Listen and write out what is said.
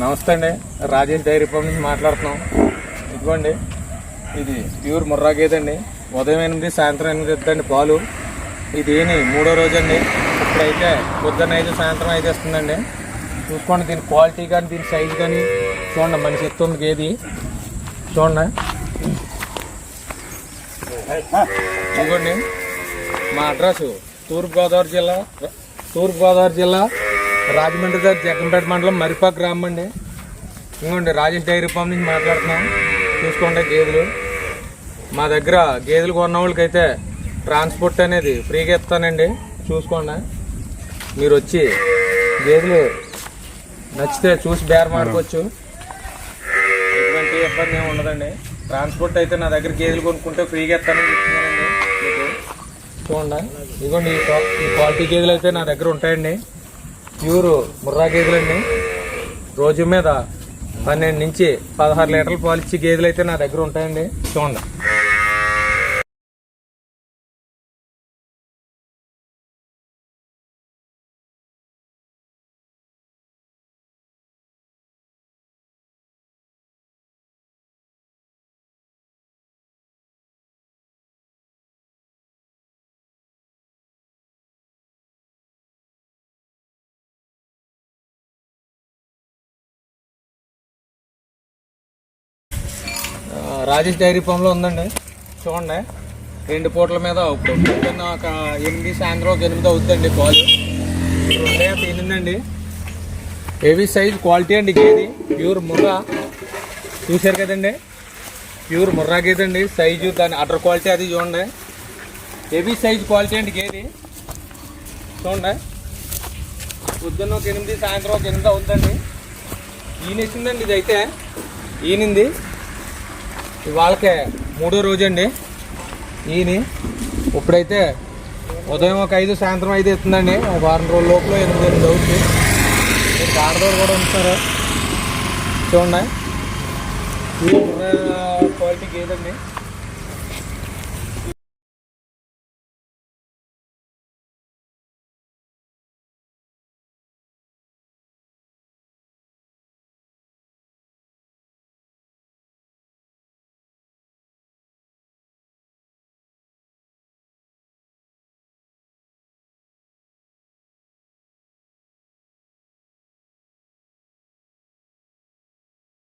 నమస్తే అండి. Rajesh dairy farm నుంచి మాట్లాడుతున్నాం. ఇదిగోండి ఇది ప్యూర్ ముర్రా గేదె అండి. ఉదయం ఎనిమిది సాయంత్రం ఎనిమిది ఇద్దండి పాలు. ఇది ఏని మూడో రోజు అండి. ఇప్పుడైతే పొద్దున్న ఐదు సాయంత్రం ఐదు ఇస్తుందండి చూసుకోండి దీని క్వాలిటీ కానీ దీని సైజ్ కానీ. చూడండి మనిషి ఎత్తుంది గేది. చూడండి. ఇదిగోండి మా అడ్రస్ తూర్పుగోదావరి జిల్లా తూర్పుగోదావరి జిల్లా రాజమండ్రి దగ్గర జగన్పేట మండలం మరిపా గ్రామం అండి. ఇంకోండి రాజేష్ డైరీ ఫామ్ నుంచి మాట్లాడుతున్నాం. చూసుకోండి గేదెలు. మా దగ్గర గేదెలు కొన్న వాళ్ళకైతే ట్రాన్స్పోర్ట్ అనేది ఫ్రీగా ఇస్తానండి. చూసుకోండి. మీరు వచ్చి గేదెలు నచ్చితే చూసి బేరం ఆడుకోవచ్చు. ఎటువంటి ఇబ్బంది ఏమి ఉండదండి. ట్రాన్స్పోర్ట్ అయితే నా దగ్గర గేదెలు కొనుక్కుంటే ఫ్రీగా ఇస్తానని చెప్తున్నానండి. మీకు చూడండి. ఇదిగోండి ఈ ఈ క్వాలిటీ గేదెలు అయితే నా దగ్గర ఉంటాయండి. ప్యూర్ ముర్రా గేదెలండి రోజు మీద పన్నెండు నుంచి పదహారు లీటర్లు పాలిచ్చే గేదెలు అయితే నా దగ్గర ఉంటాయండి. చూడండి. రాజేష్ డైరీ ఫామ్లో ఉందండి. చూడండి. రెండు పూటల మీద ఇప్పుడు పొద్దున్న ఒక ఎనిమిది సాయంత్రం ఒక ఎనిమిది అవుతుందండి పాలు. రెండే హెవీ సైజ్ క్వాలిటీ అండి గేది. ప్యూర్ ముర్రా. చూశారు కదండి? ప్యూర్ ముర్రా గేది అండి సైజు దాని అటర్ క్వాలిటీ అది చూడండి. హెవీ సైజ్ క్వాలిటీ అండి గేది. చూడండి. పొద్దున్న ఒక ఎనిమిది సాయంత్రం ఒక ఎనిమిది అవుతుందండి. ఈయనేసిందండి ఇది అయితే. ఈయనింది. ఇవాళకే మూడో రోజు అండి ఈయన ఇప్పుడైతే ఉదయం ఒక ఐదు సాయంత్రం ఐదు ఎత్తుందండి. ఒక వారం రోజుల లోపల ఎనిమిది ఎనిమిది అవుతుంది మీరు ఆడదోడు కూడా ఉంటారు. చూడండి. క్వాలిటీ గేదండి.